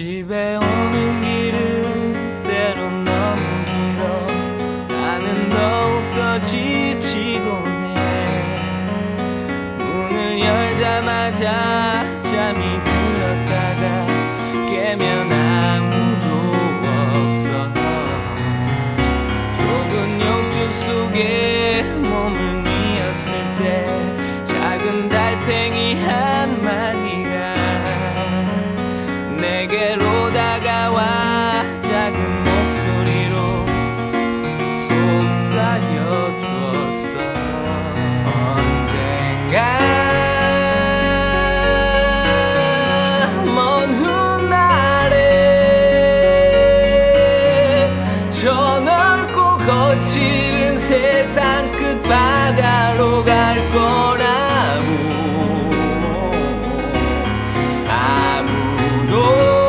집에 오는 길은 때론 너무 길어. 나는 더욱더 지치곤 해. 문을 열자마자 잠이 들었다가 깨면 아무도 없어. 좁은 욕조 속에 몸 내게로 다가와 작은 목소리로 속삭여 주었어. 언젠가 먼 훗날에 저 넓고 거칠은 세상